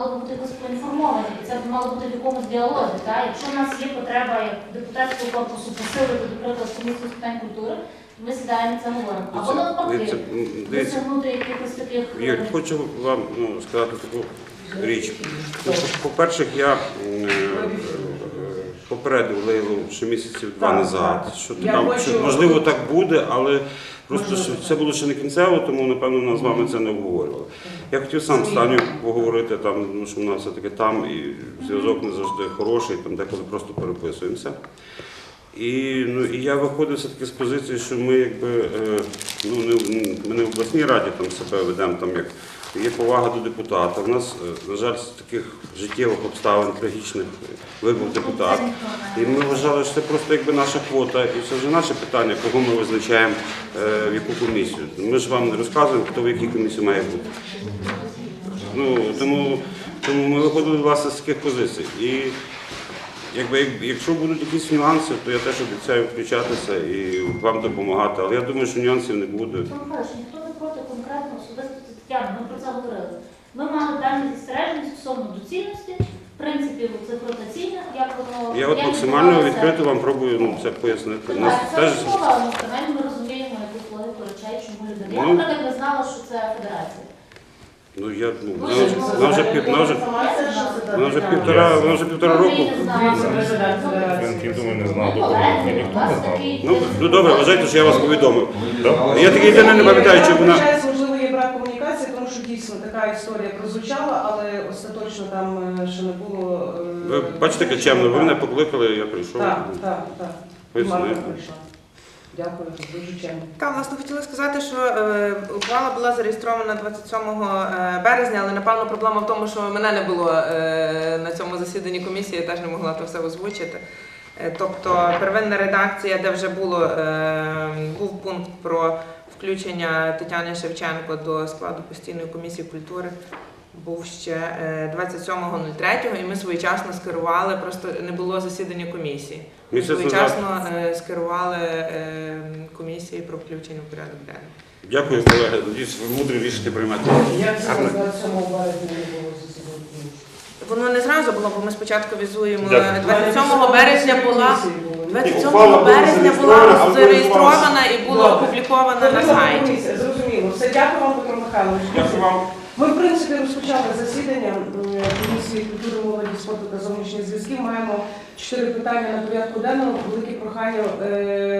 мали бути якось поінформовані, це б мало бути в якомусь діалозі. Так? Якщо в нас є потреба як депутатського корпусу посилити, наприклад, комісію з питань культури, то ми сідаємо це говоримо. Або навпаки, досягнути якихось таких. Юрій, е, хочу вам ну, сказати таку річ. Ну, по- По-перше, я е, попередив Лейлу ще місяців два назад, що, там, що можливо так буде, але просто що це було ще не кінцево, тому напевно нас з вами це не обговорювали. Я хотів сам станю поговорити там, тому що в нас все-таки там і зв'язок не завжди хороший, там деколи просто переписуємося. І, ну, і я виходив все-таки з позиції, що ми якби е, ну, не, ми не в обласній раді там себе ведемо, там як є повага до депутата. У нас, е, на жаль, з таких життєвих обставин трагічних вибув депутат. І ми вважали, що це просто якби наша квота, і це вже наше питання, кого ми визначаємо е, в яку комісію. Ми ж вам не розказуємо, хто в якій комісії має бути. Ну, тому, тому ми виходили власне з таких позицій. І якби, якщо будуть якісь нюанси, то я теж обіцяю включатися і вам допомагати. Але я думаю, що нюансів не буде. Пане Михайлович, ніхто не проти конкретно особисто ми про це говорили. Ми мали певні застереження стосовно доцільності, принципів цих ротаційних, як воно Я от як максимально відбувалося. відкрито вам пробую ну, це пояснити. Нас Так, це теж чудово, але ну, принаймні ми розуміємо якусь логіку речей, чому люди. Я, Ну. наприклад, не знала, що це федерація. ну я ну, Ну, вона вже що, вона вже пів- вона вже вона вже півтора, вона вже півтора року. Я не знала. Він я думаю, не знав, Ну, до колеги, ніхто у вас знав. такий- Ну, ну добре, вважайте, що я вас повідомив. Я такий єдиний не пам'ятаю, чи вона. Вибачаюсь, можливо, є брак комунікації, тому що дійсно така історія прозвучала, але остаточно там е, ще не було. е, Ви бачите, яка чемно, ви мене покликали, я прийшов. Так, так, так. Марта прийшла. Дякую, дуже чемно. Так, власне, хотіла сказати, що е, ухвала була зареєстрована 27 е, березня, але напевно проблема в тому, що мене не було е, на цьому засіданні комісії, я теж не могла то все озвучити. Е, тобто первинна редакція, де вже було, е, був пункт про включення Тетяни Шевченко до складу постійної комісії культури. Був ще е, 27.03, і ми своєчасно скерували, просто не було засідання комісії. Ми своєчасно е, скерували е, комісії про включення в порядок денний. Дякую, колеги. Надіюсь, ви рішення приймати. Як це 27 березня не було? Воно не зразу було, бо ми спочатку візуємо Дякую. 27 березня була. ухвала 27 березня була зареєстрована і була опублікована на сайті. Зрозуміло. Все, дякую вам, Петро Михайлович. Дякую вам. Ми, в принципі, розпочали засідання комісії культури, молоді, спорту та зовнішніх зв'язків. Маємо чотири питання на порядку денному. Велике прохання е,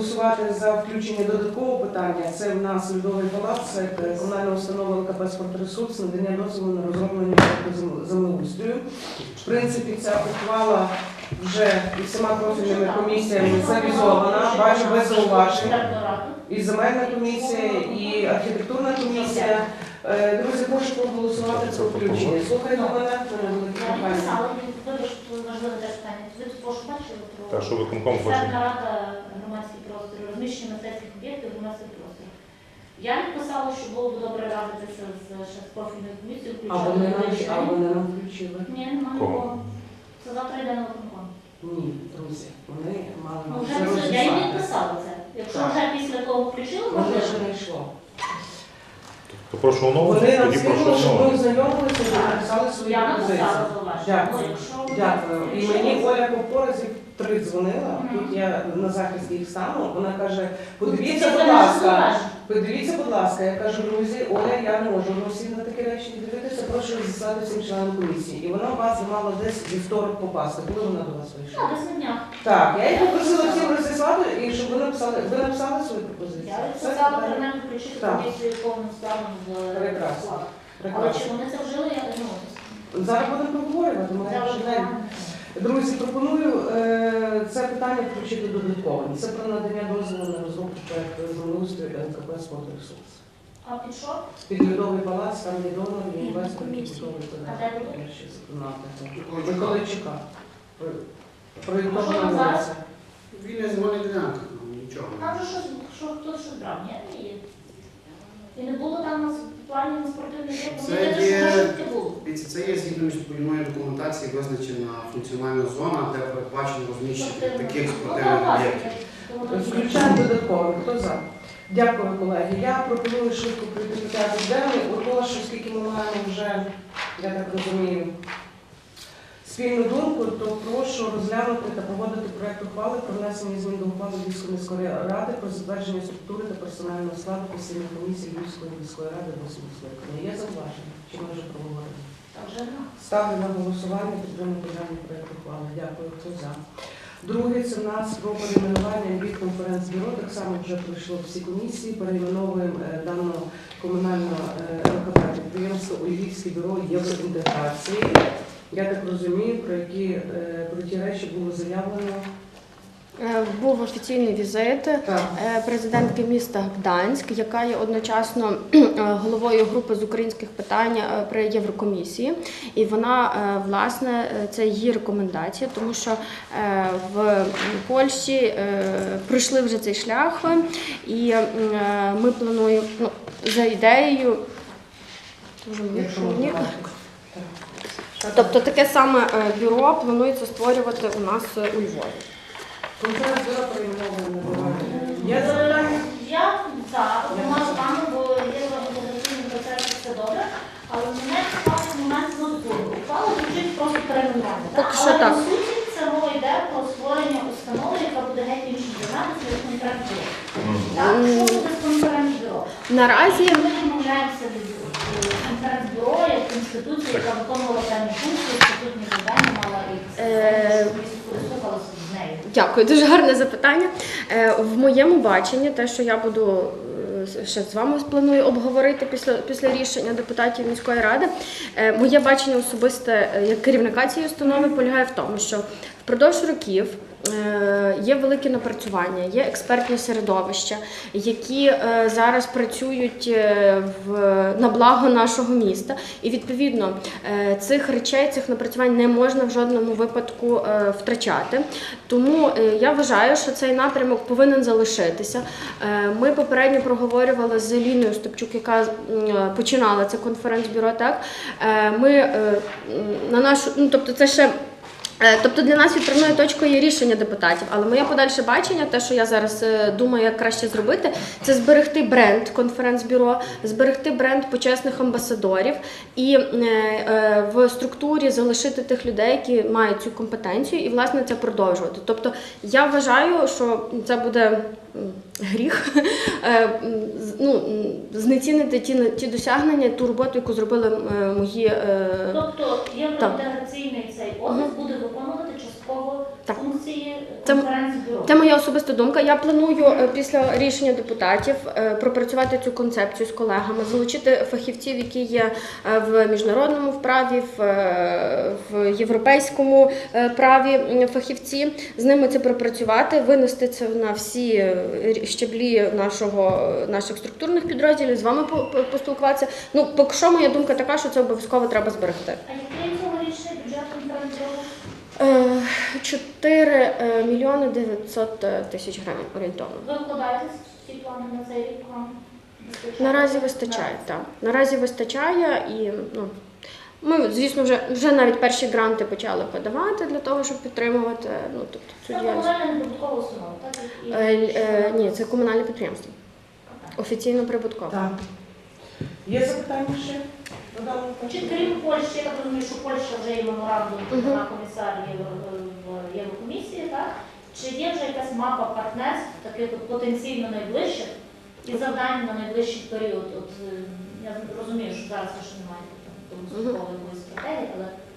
е, голосувати за включення додаткового питання. Це в нас Львовий палац, це комунальна установа ЛКП «Спортресурс», надання дозволу на розроблення землеустрою. В принципі, ця ухвала вже і всіма профільними комісіями завізована, бачу без зауважень і земельна комісія, і архітектурна комісія. Е, Друзі, прошу проголосувати за включення. Слухайте мене, питання. Так, що виконком хоче. Громадських просторів, розміщення мистецьких об'єктів громадських просторів. Я написала, що було б добре радитися з профільною комісією, включати. вони нам включили? Ні, немає нікого. Це завтра йде на виконком. Ні, друзі, вони мали Ну, вже писали- я їм розіслати. відписала це. Якщо Так. вже після того включили, Вони можливо. ще не йшло. То прошу оновити, Вони нам тоді прошу скинули, щоб ми оновити. ознайомилися і написали свої Я пропозиції. Дякую. Якщо Дякую. І мені Оля Попоразів три дзвонила. Тут я на захист їх стану. Вона каже: подивіться, будь ласка. Подивіться, будь ласка, я кажу, друзі, Оля, я не можу всі на такі речі дивитися, прошу розіслати всім членам комісії. І вона у вас мала десь вівторок попасти, коли вона до вас вийшла. Так, десь на днях. Так, я їх попросила всім розіслати, і щоб ви написали, ви написали свої пропозиції. Я Все, питання? принаймні включити Так. комісію повним складом в Прекрасно. Але чи вони це вжили, я не можу. Зараз будемо проговорювати, ми вже. Друзі, пропоную е, це питання включити додатково. Це про надання дозволу на розробку проекту землеустрою ЛКП «Спортресурс». А під що? Під Львовий палац, там є донор, є інвестор, буде? подати. Миколайчука. Проєктована вулиця. Вільна земельна ділянка, ну нічого. Там же щось, що хтось щось брав, ні? Не. І не було там нас в плані на спортивний рік, Це є- це є згідно міжнародної документації визначена функціональна зона, де передбачено розміщення таких Ну, спортивних об'єктів. Включаємо додатково. Хто за? Дякую, колеги. Я пропоную швидко прийти до денний. Оголошую, оскільки ми маємо вже, я так розумію, спільну думку, то прошу розглянути та погодити проект ухвали про внесення змін до ухвали Львівської міської ради про затвердження структури та персонального складу постійної комісії Львівської міської ради восьмого скликання. Є зауваження? Чи ми вже проговорили? Ставлю на голосування підтримати даний проект ухвали. Дякую. Хто за? Друге, це в нас про перейменування від конференц-бюро. Так само вже пройшло всі комісії. Перейменовуємо е, дане комунальне е, ЛКП підприємство у Львівське бюро євроінтеграції. Я так розумію, про які е, про ті речі було заявлено. Е, Був офіційний візит е, президентки міста Гданськ, яка є одночасно головою групи з українських питань при Єврокомісії. І вона власне це її рекомендація, тому що в Польщі пройшли вже цей шлях, і ми плануємо ну, за ідеєю. Дуже мені Якщо шумні. можна. Так. Тобто таке саме е, бюро планується створювати у нас е, у Львові. Є запитання? Я так, допомагаю пану, бо є організаційний процес, все добре. Але мене цікавить момент надбору. Ухвала звучить просто перейменування. Поки що Але так. по суті це мова йде про створення установи, яка буде геть іншим займатися як контракт-бюро. Так, що буде з конференц-бюро? Наразі Ми відмовляємося від е, конференц-бюро як інституції, яка виконувала певні функції, статутні завдання, мала і Е, з нею. Дякую, дуже гарне запитання. Е, В моєму баченні, те, що я буду е, ще з вами планую обговорити після, після рішення депутатів міської ради, е, моє бачення особисте е, як керівника цієї установи полягає в тому, що впродовж років. Е, Є великі напрацювання, є експертні середовища, які е, зараз працюють е, в на благо нашого міста, і відповідно цих речей, цих напрацювань не можна в жодному випадку втрачати. Тому я вважаю, що цей напрямок повинен залишитися. Ми попередньо проговорювали з Ліною Степчук, яка починала це конференц-бюро. Так ми на нашу, ну тобто, це ще. Е, Тобто для нас відправною точкою є рішення депутатів, але моє подальше бачення, те, що я зараз е, думаю, як краще зробити, це зберегти бренд конференц-бюро, зберегти бренд почесних амбасадорів і е, в структурі залишити тих людей, які мають цю компетенцію, і власне це продовжувати. Тобто я вважаю, що це буде гріх е, ну, знецінити ті, ті досягнення, ту роботу, яку зробили е, мої. е, Тобто євроінтеграційний цей офіс буде виконувати частково Так. функції Це- моя особиста думка. Я планую після рішення депутатів пропрацювати цю концепцію з колегами, залучити фахівців, які є в міжнародному вправі, в, в європейському праві фахівці. З ними це пропрацювати, винести це на всі е, щеблі нашого наших структурних підрозділів, з вами по- по- поспілкуватися. Ну, поки що моя думка така, що це обов'язково треба зберегти. А який цьогорічний бюджет конференц-бюро? Е, 4 е, мільйони 900 тисяч гривень орієнтовно. Ви вкладаєтесь ті плани на цей рік? Наразі вистачає, так. Наразі вистачає і ну. Ми, звісно, вже, вже навіть перші гранти почали подавати для того, щоб підтримувати ну, тобто, цю Це діяльність. Е, е, ні, це комунальне підприємство. Офіційно прибуткове. Так. Є запитання ще? Чи крім Польщі, я так розумію, що Польща вже є меморандум Мгм. на комісар в Єврокомісії, так? Чи є вже якась мапа партнерств, таких от потенційно найближчих, і завдань на найближчий період? От, е, я розумію, що зараз ще немає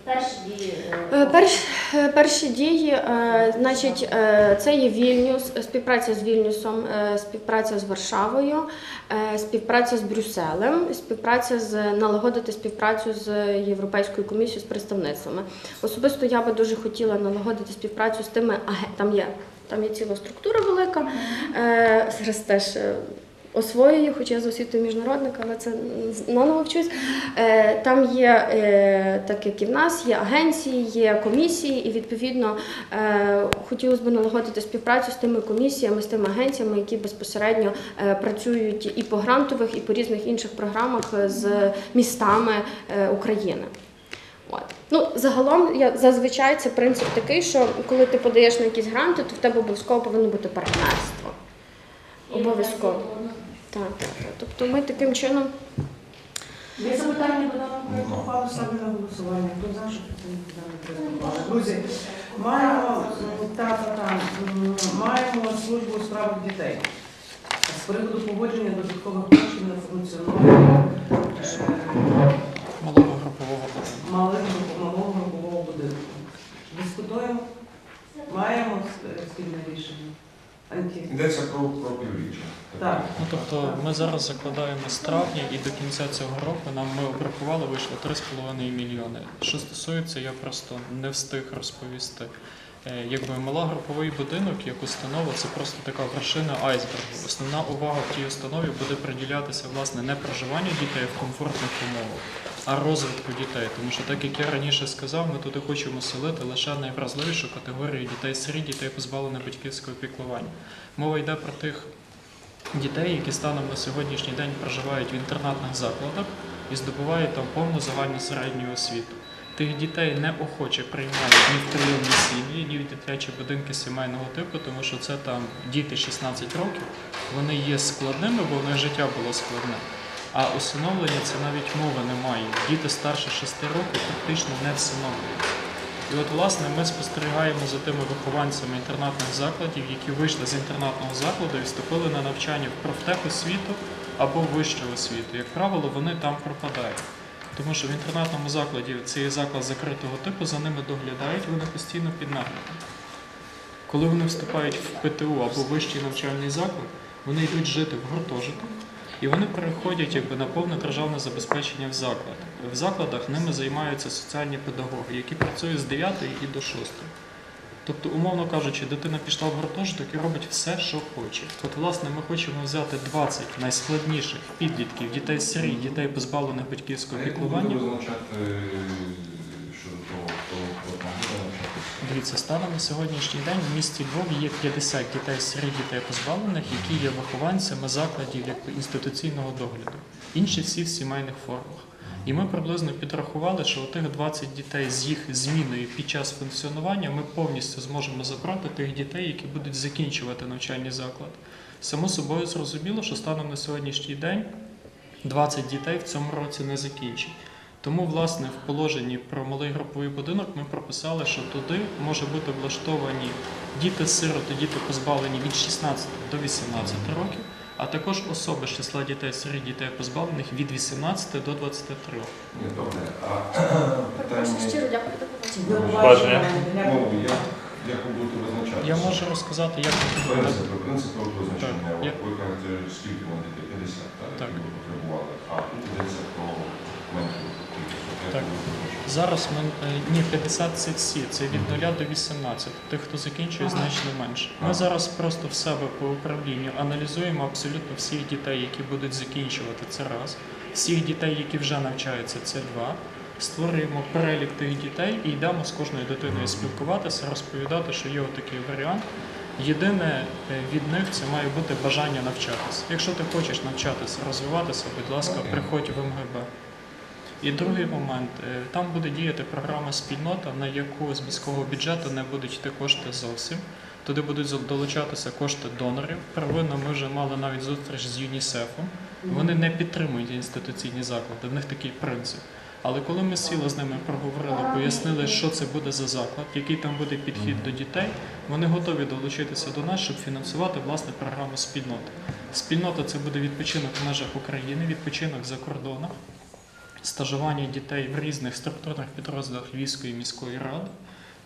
перші дії... е, Е, Перш, е, перші дії, значить, це є Вільнюс, співпраця з Вільнюсом, співпраця з Варшавою, співпраця з Брюсселем, співпраця з налагодити співпрацю з Європейською комісією з представництвами. Особисто я би дуже хотіла налагодити співпрацю з тими аге- там є. Там є ціла структура велика. Зараз теж освоюю, хоча я за освітою міжнародник, але це наново вчусь. Е, Там є, е, так як і в нас, є агенції, є комісії, і відповідно е, хотілося б налагодити співпрацю з тими комісіями, з тими агенціями, які безпосередньо працюють і по грантових, і по різних інших програмах з містами України. От. Ну, загалом, я, зазвичай це принцип такий, що коли ти подаєш на якісь гранти, то в тебе обов'язково повинно бути партнерство. обов'язково. Одно- Так, тобто ми таким чином. Є запитання до даного ухвали ставлю на голосування. Хто за, щоб підтримати даний ухвали? Друзі, маємо та, та, та, маємо службу у справах дітей. З приводу погодження додаткових коштів на функціонування е, малого групового будинку. малих малого групового будинку. Дискутуємо? Маємо е, спільне рішення. Йдеться про, про півріччя. Так. Ну тобто ми зараз закладаємо з травня і до кінця цього року нам ми обрахували, вийшло 3,5 мільйони. Що стосується, я просто не встиг розповісти. Е, Якби малогруповий будинок як установа, це просто така вершина айсбергу. Основна увага в тій установі буде приділятися власне не проживанню дітей в комфортних умовах, а розвитку дітей. Тому що, так як я раніше сказав, ми туди хочемо селити лише найвразливішу категорію дітей сиріт, дітей позбавлених батьківського піклування. Мова йде про тих дітей, які станом на сьогоднішній день проживають в інтернатних закладах і здобувають там повну загальну середню освіту. Тих дітей неохоче приймають ні в прийомні сім'ї, ні в дитячі будинки сімейного типу, тому що це там діти 16 років, вони є складними, бо в них життя було складне. А усиновлення це навіть мови немає. Діти старше 6 років практично не всиновлюються. І от, власне, ми спостерігаємо за тими вихованцями інтернатних закладів, які вийшли з інтернатного закладу і вступили на навчання в профтехосвіту або вищу освіту. Як правило, вони там пропадають. Тому що в інтернатному закладі це є заклад закритого типу, за ними доглядають, вони постійно під наглядом. Коли вони вступають в ПТУ або вищий навчальний заклад, вони йдуть жити в гуртожиток, і вони переходять якби на повне державне забезпечення в заклад. В закладах ними займаються соціальні педагоги, які працюють з 9 і до 6. Тобто, умовно кажучи, дитина пішла в гуртожиток і робить все, що хоче. От, власне, ми хочемо взяти 20 найскладніших підлітків, дітей сиріт, дітей позбавлених батьківського як піклування. навчатися? Дивіться, станом на сьогоднішній день в місті Львов є 50 дітей серед дітей позбавлених, які є вихованцями закладів якби, інституційного догляду. Інші всі в сімейних формах. І ми приблизно підрахували, що тих 20 дітей з їх зміною під час функціонування ми повністю зможемо забрати тих дітей, які будуть закінчувати навчальний заклад. Само собою зрозуміло, що станом на сьогоднішній день 20 дітей в цьому році не закінчать. Тому, власне, в положенні про малий груповий будинок ми прописали, що туди може бути влаштовані діти-сироти, діти позбавлені від 16 до 18 років, а також особи з числа дітей серед дітей позбавлених від 18 до 23 років. Ні, добре. А Перепрошую, питання щиро дякую до побачення. До Бачення. як, як ви будете визначати? Я можу розказати, як це буде. Принципи, принципи от визначення. Так, От Ви кажете, скільки вони дітей? 50, так? Так. Які ви потребували. А тут йдеться про Так. Зараз ми е, ні 50 це всі, це від 0 до 18. Тих, хто закінчує, значно менше. Ми зараз просто в себе по управлінню аналізуємо абсолютно всіх дітей, які будуть закінчувати це раз. Всіх дітей, які вже навчаються, це два. Створюємо перелік тих дітей і йдемо з кожною дитиною спілкуватися, розповідати, що є отакий варіант. Єдине е, від них це має бути бажання навчатися. Якщо ти хочеш навчатися, розвиватися, будь ласка, приходь в МГБ. І другий момент, е, там буде діяти програма спільнота, на яку з міського бюджету не будуть йти кошти зовсім. Туди будуть долучатися кошти донорів. Первинно ми вже мали навіть зустріч з ЮНІСЕФом. Вони не підтримують інституційні заклади, в них такий принцип. Але коли ми сіли з ними, проговорили, пояснили, що це буде за заклад, який там буде підхід до дітей, вони готові долучитися до нас, щоб фінансувати власне програму спільноти. Спільнота це буде відпочинок в межах України, відпочинок за кордоном, стажування дітей в різних структурних підрозділах Львівської міської ради.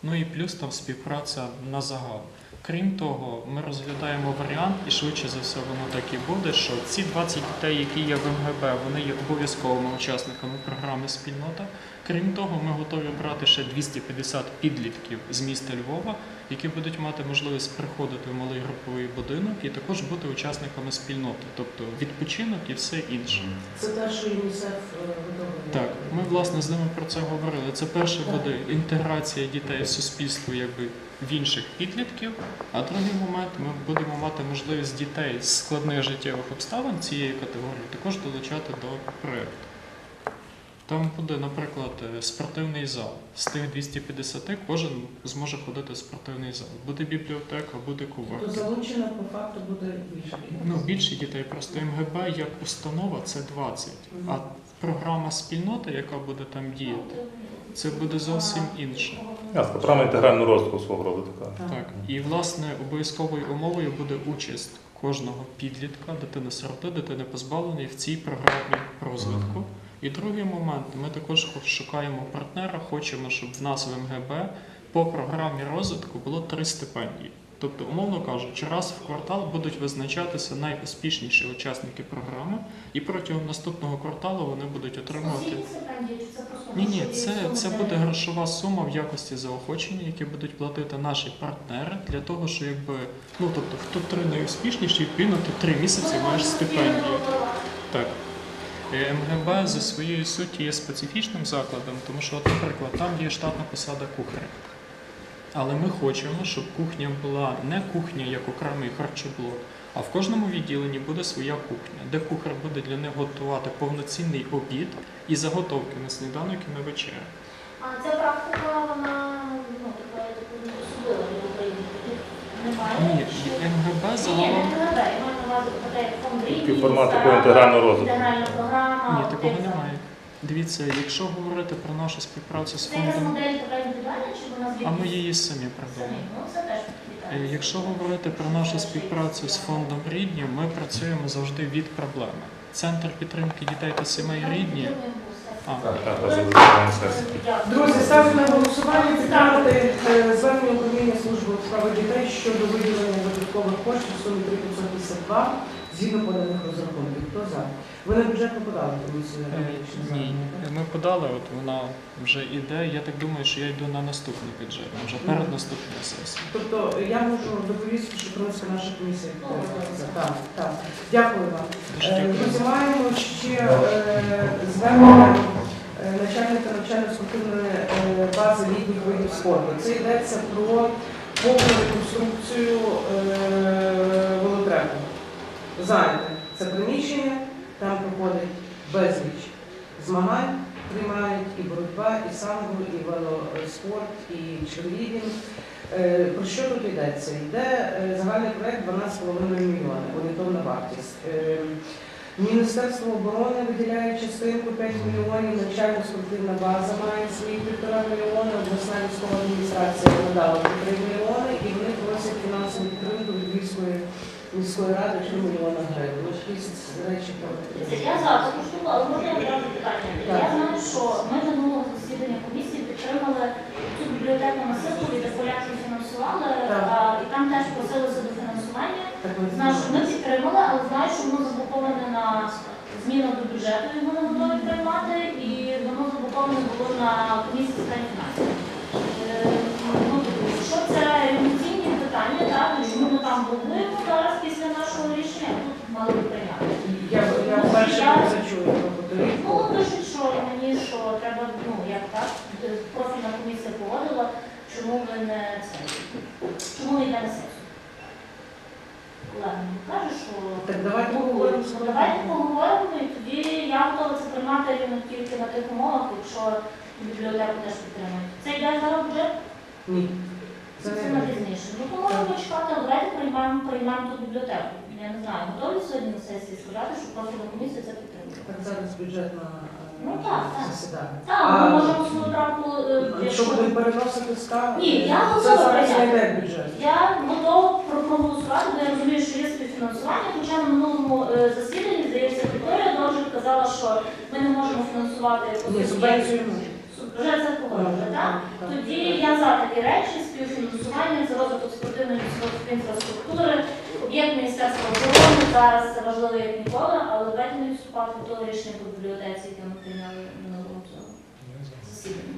Ну і плюс там співпраця на загал. Крім того, ми розглядаємо варіант, і швидше за все воно так і буде, що ці 20 дітей, які є в МГБ, вони є обов'язковими учасниками програми спільнота. Крім того, ми готові брати ще 250 підлітків з міста Львова, які будуть мати можливість приходити в малий груповий будинок і також бути учасниками спільноти, тобто відпочинок і все інше. Це що ЮНІСЕФ е. Так, ми власне з ними про це говорили. Це перше буде інтеграція дітей в суспільство якби в інших підлітків. А другий момент ми будемо мати можливість дітей з складних життєвих обставин цієї категорії також долучати до проєкту. Там буде, наприклад, е, спортивний зал. З тих 250 кожен зможе ходити в спортивний зал. Буде бібліотека, буде То кувер. залучено по факту буде більше. Ну, більше дітей просто МГБ як установа це 20. А програма спільнота, яка буде там діяти, це буде зовсім інше. Ясно, програма інтегрального розвитку свого роду така. Так, і власне обов'язковою умовою буде участь кожного підлітка, дитини сироти, дитини позбавленої в цій програмі розвитку. І другий момент, ми також шукаємо партнера, хочемо, щоб в нас в МГБ по програмі розвитку було три стипендії. Тобто, умовно кажучи, раз в квартал будуть визначатися найуспішніші учасники програми, і протягом наступного кварталу вони будуть отримувати. Стипендії, це просто Ні, ні, це, це буде грошова сума в якості заохочення, які будуть платити наші партнери для того, що якби ну тобто хто три найуспішніші, відповідно, ти три місяці маєш стипендію. Так. МГБ за своєю суттю є специфічним закладом, тому що, от, наприклад, там є штатна посада кухаря. Але ми хочемо, щоб кухня була не кухня як окремий харчоблок, а в кожному відділенні буде своя кухня, де кухар буде для них готувати повноцінний обід і заготовки на сніданок і на вечерю. А ця практика, вона ну, така особлива для України. Немає. Ні, МГБ загалом. Фонд рівні, формат такого інтегрального розвитку. Інтегральна програма. Ні, такого немає. Дивіться, якщо говорити про нашу співпрацю з Це якась фондом, модель така індивідуальна, чи вона а ми її самі Самі, придумали. ну це теж Е, вітаю. Якщо говорити про нашу співпрацю з фондом рідні, ми працюємо завжди від проблеми. Центр підтримки дітей та сімей рідні. А, Так, так, так, за сесії. Друзі, ставлю на голосування підтримати е, звернення управління служби у справах дітей щодо виділення додаткових коштів в сумі 352 згідно поданих розрахунків. Хто за? Ви на бюджет не подали комісію? Е, Ні, ми подали, от вона вже іде. Я так думаю, що я йду на наступний бюджет, вже перед наступною сесією. Тобто я можу доповісти, що принципі наша комісія. Так, так. Дякую вам. Дуже Е, ще е, звернення начальника навчально-спортивної бази літніх видів спорту. Це йдеться про повну реконструкцію е, велотреку. Знаєте, це приміщення, там проходить безліч змагань, приймають і боротьба, і самбо, і велоспорт, і черлідінг. Е, Про що тут йдеться? Йде е, загальний проект 12,5 мільйони, орієнтовна вартість. Міністерство оборони виділяє частинку 5 мільйонів, навчальна спортивна база має свої 1,5 мільйони, обласна військова адміністрація надала 3 мільйони і вони просять фінансову підтримку від Львівської міської ради 3 мільйони гривень. Ось якісь речі про Я за але можна одразу питання. Я знаю, що ми минулого засідання комісії підтримали цю бібліотеку на силку, від поляки фінансували, і там теж просилося до фінансування. Так, ми Знаю, що ми підтримали, але знаю, що воно заблоковане на зміну до бюджету, і воно готові приймати, і воно заблоковане було на комісії з фінансів. Е, ну, Що це емоційні питання, так, чому ми там блокуємо зараз після нашого рішення, а тут мали би прийняти. Я, вперше це чую. Ну, пишуть, що мені, що треба, ну, як так, профільна комісія погодила, чому ви не це, чому не йде на Олег каже, що Так давайте поговоримо Ну, давайте поговоримо, і тоді я готова це приймати рівно тільки на тих умовах, якщо бібліотеку теж підтримують. Це йде зараз бюджет? Ні. Це, Це на не пізніше. Ну, то можемо почекати, але давайте приймаємо, приймаємо ту бібліотеку. Я не знаю, готові сьогодні на сесії сказати, що профільна комісія це підтримує. так зараз бюджетна е, Ну, так, так. засідання. Так, А, ми можемо свою правку, е, Якщо будемо переносити ставки, Ні, я це готова зараз прийняти. не йде бюджет. Я готова про- проголосувати, бо я розумію, що є співфінансування, хоча на минулому е, засіданні, здається, Вікторія Довжик казала, що ми не можемо фінансувати субвенцію Вже це погодили, так? Тоді я за такі речі, співфінансування за розвиток спортивної інфраструктури, об'єкт Міністерства оборони, зараз це важливо як ніколи, але давайте не відступати від того рішення по бібліотеці, яке ми прийняли минулого цього засідання.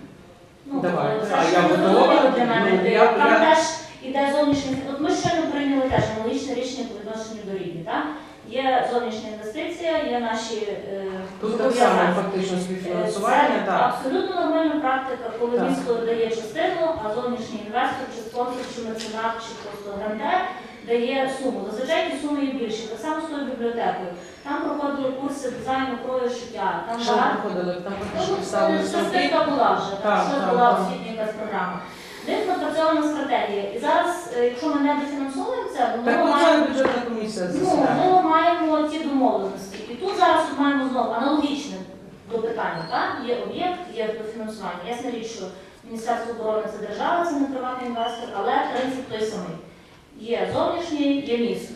Ну, Давай, це ж для мене. Ну, Там теж іде зовнішнє. От ми щойно прийняли теж аналогічне рішення по рівні. Так? Є зовнішня інвестиція, є наші само фактично Е, співфінансування, так. абсолютно нормальна практика, коли Так. місто дає частину, а зовнішній інвестор, чи спонсор, чи меценат, чи просто грантер дає суму. Зазвичай ті суми є більші. Так само з тою бібліотекою. Там проходили курси дизайну крою шиття. Там Що багато. проходили? Там Ну, ставили була вже, Так, що була освітня якась програма. Них напрацьована стратегія. І зараз, е, якщо ми не дофінансовуємо це, Так ми маємо, бюджетна комісія ну, засідає. ми маємо ті домовленості. І тут зараз маємо знову аналогічне до питання. Так? Є об'єкт, є дофінансування. Ясна річ, що Міністерство оборони це держава, це не приватний інвестор, але принцип той самий. Є зовнішній, є місто.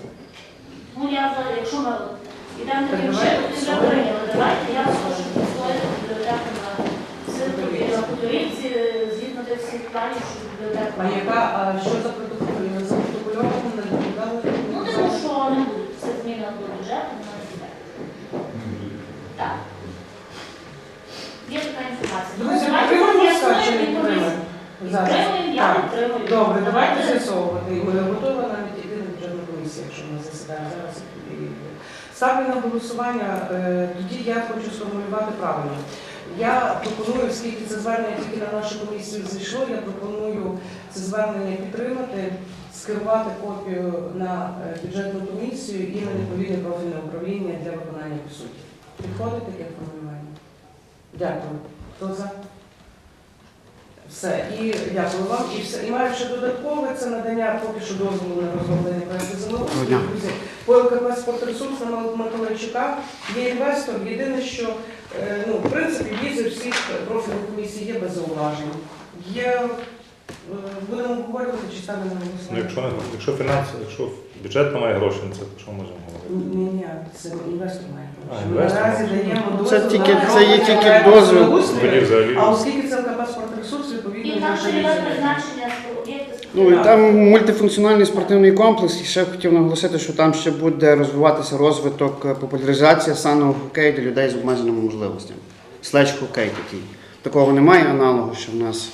Тому я, за- якщо ми йдемо таким Так, чином, то вже прийняли. Давайте я прошу відстояти бібліотеку на Сиркові, на Хуторівці, згідно тих всіх планів, що бібліотека. А яка, а що за протокол? За протокольовому не доповідали? Ну, тому що не будуть. Це бюджету, не. Так. Є така інформація. Друзі, підтримуємо відповідь. підтримуємо? Зараз. Підтримуємо, я Так. підтримую. Добре, давайте з'ясовувати. Ми готова навіть йти на бюджетну комісію, якщо вона засідає зараз. Ставлю на голосування, е, тоді я хочу сформулювати правильно. Я пропоную, оскільки це звернення тільки на нашу комісію зайшло, я пропоную це звернення підтримати, скерувати копію на е, бюджетну комісію і на відповідне профільне управління для виконання по суті. Підходить таке формулювання? Дякую. Хто за? Все, і дякую вам. І все. І маю ще додаткове це надання поки що дозволу на розроблення Доброго землеустрою. Друзі, по ЛКП «Спортресурс» на Миколайчука є інвестор. Єдине, що е, ну, в принципі візи всіх профільних комісій є без зауважень. Є, будемо обговорювати чи ставимо на Ну, голосування. якщо, не, якщо фінанс, якщо бюджет не має грошей це, то що можемо говорити? Ні, ні, це інвестор має. А, гроші. Ми інвестор. наразі даємо дозвіл Це тільки- це є тільки дозвіл. землеустрою. Мені взагалі. А оскільки це ЛКП «Спортресурс», відповідно, І там вже є призначення Ну і там мультифункціональний спортивний комплекс. І ще хотів наголосити, що там ще буде розвиватися розвиток е, популяризація санного хокею для людей з обмеженими можливостями. Слеч хокей такий. Такого немає аналогу, що в нас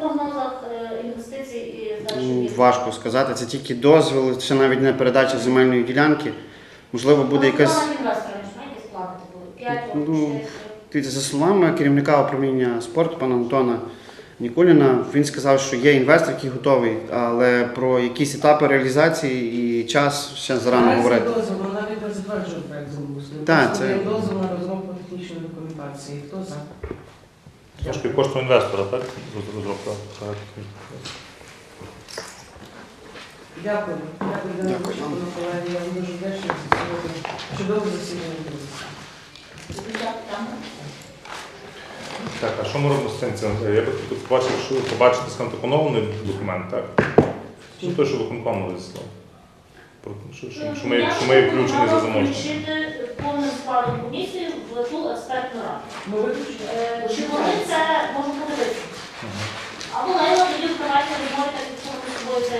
прогнозах е, інвестицій і здачі важко сказати. Це тільки дозвіл, ще навіть не передача земельної ділянки. Можливо, буде якась. Ну, шість років. Дивіться, За словами керівника управління спорту пана Антона Нікуліна, він сказав, що є інвестор, який готовий, але про якісь етапи реалізації і час ще зарано говорити. дозвіл, навіть не затверджуємо проект. Так, це- дозвіл на розробку технічної документації. Хто за? Трошки кошту інвестора, так? Розробка. Дякую. Дякую, Дякую. Дякую вам. колеги. Я вам дуже вдячна за сьогодні. Чудове засідання. Так, а що ми робимо з цим? Це, Я би тут побачив, що побачити скантопонований документ, так? Чи той, що виконком розіслав? Що, що, що, ми, що ми включені за замовчення. Включити повним складом комісії в ту експертну раду. Е, Чи вони це можуть подивитися? Або Лейла тоді вкривайте розмови, так якщо собою це